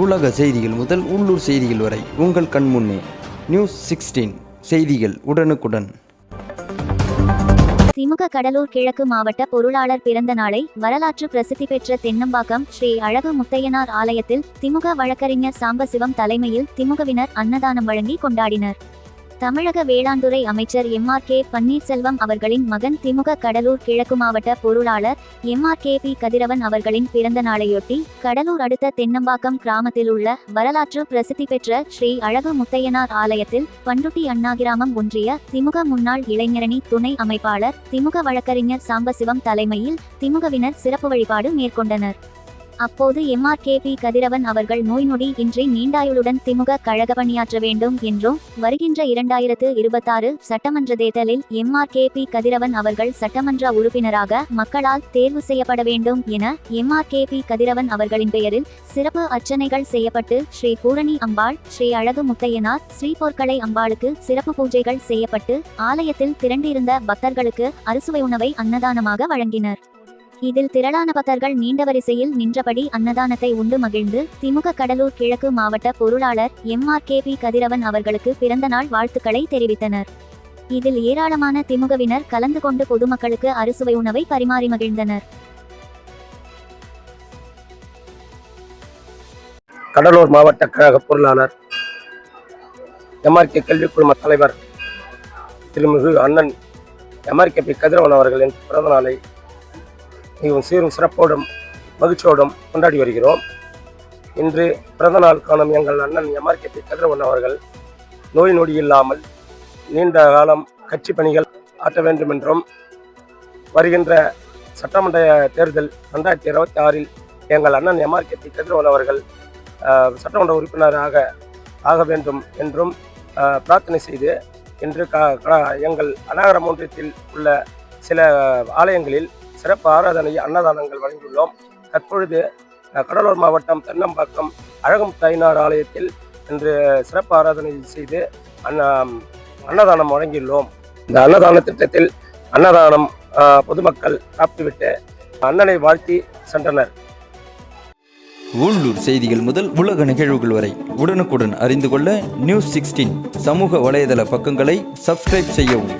உலக செய்திகள் முதல் உள்ளூர் செய்திகள் வரை உங்கள் கண்முன்னே நியூஸ் சிக்ஸ்டீன் செய்திகள் உடனுக்குடன். திமுக கடலூர் கிழக்கு மாவட்ட பொருளாளர் பிறந்த நாளை வரலாற்று பிரசித்தி பெற்ற தென்னம்பாக்கம் ஸ்ரீ அழகு முத்தையனார் ஆலயத்தில் திமுக வழக்கறிஞர் சாம்பசிவம் தலைமையில் திமுகவினர் அன்னதானம் வழங்கி கொண்டாடினர். தமிழக வேளாண்துறை அமைச்சர் எம் ஆர் கே பன்னீர்செல்வம் அவர்களின் மகன் திமுக கடலூர் கிழக்கு மாவட்ட பொருளாளர் M R K P Kathiravan அவர்களின் பிறந்த நாளையொட்டி கடலூர் அடுத்த தென்னம்பாக்கம் கிராமத்தில் உள்ள வரலாற்று பிரசித்தி பெற்ற ஸ்ரீ அழகு முத்தையனார் ஆலயத்தில் பண்டுட்டி அண்ணாகிராமம் ஒன்றிய திமுக முன்னாள் இளைஞரணி துணை அமைப்பாளர் திமுக வழக்கறிஞர் சாம்பசிவம் தலைமையில் திமுகவினர் சிறப்பு வழிபாடு மேற்கொண்டனர். அப்போது எம்ஆர் கே பி கதிரவன் அவர்கள் நோய் நொடி இன்றி நீண்டாயுளுடன் திமுக கழக பணியாற்ற வேண்டும் என்றும் வருகின்ற இரண்டாயிரத்து இருபத்தாறு சட்டமன்ற தேர்தலில் எம்ஆர் கே பி கதிரவன் அவர்கள் சட்டமன்ற உறுப்பினராக மக்களால் தேர்வு செய்யப்பட வேண்டும் என எம்ஆர் கே பி கதிரவன் அவர்களின் பெயரில் சிறப்பு அர்ச்சனைகள் செய்யப்பட்டு ஸ்ரீ பூரணி அம்பாள் ஸ்ரீ அழகு முத்தையனார் ஸ்ரீ பொற்களை அம்பாளுக்கு சிறப்பு பூஜைகள் செய்யப்பட்டு ஆலயத்தில் திரண்டிருந்த பக்தர்களுக்கு அறுசுவை உணவை அன்னதானமாக வழங்கினர். இதில் திரளான பக்தர்கள் நீண்ட வரிசையில் நின்றபடி அன்னதானத்தை உண்டு மகிழ்ந்து திமுக கடலூர் கிழக்கு மாவட்ட பொருளாளர் M R K P Kathiravan அவர்களுக்கு பிறந்த நாள் வாழ்த்துக்களை தெரிவித்தனர். இதில் ஏராளமான திமுகவினர் கலந்து கொண்டு பொதுமக்களுக்கு அறுசுவை உணவை பரிமாறி மகிழ்ந்தனர். கடலூர் மாவட்ட கழக பொருளாளர் எம்ஆர்கே கல்வி குழும தலைவர் திருமிகு அண்ணன் எம்ஆர்கே பி கதிரவன் அவர்களின் பிறந்தநாளை மிகவும் சீரும் சிறப்போடும் மகிழ்ச்சியோடும் கொண்டாடி வருகிறோம். இன்று பிறந்த நாள் காணும் எங்கள் அண்ணன் எம்ஆர்கே பி. கதிரவன் அவர்கள் நோய் நொடி இல்லாமல் நீண்ட காலம் கட்சி பணிகள் ஆற்ற வேண்டும் என்றும் வருகின்ற சட்டமன்ற தேர்தல் ரெண்டாயிரத்தி இருபத்தி ஆறில் எங்கள் அண்ணன் எம்ஆர்கே பி. கதிரவன் அவர்கள் சட்டமன்ற உறுப்பினராக ஆக வேண்டும் என்றும் பிரார்த்தனை செய்து இன்று க க- எங்கள் அநாகரம் ஒன்றியத்தில் உள்ள சில ஆலயங்களில் சிறப்பு ஆராதனை அன்னதானங்கள் வழங்கியுள்ளோம். தற்பொழுது கடலூர் மாவட்டம் தென்னம்பாக்கம் அழகம் தாய்னார் ஆலயத்தில் இன்று சிறப்பு ஆராதனை செய்து அன்ன அன்னதானம் வழங்கியுள்ளோம். இந்த அன்னதான திட்டத்தில் அன்னதானம் பொதுமக்கள் சாப்பிட்டுவிட்டு அண்ணனை வாழ்த்தி சென்றனர். உள்ளூர் செய்திகள் முதல் உலக நிகழ்வுகள் வரை உடனுக்குடன் அறிந்து கொள்ள நியூஸ் சிக்ஸ்டீன் சமூக வலைதள பக்கங்களை சப்ஸ்கிரைப் செய்யவும்.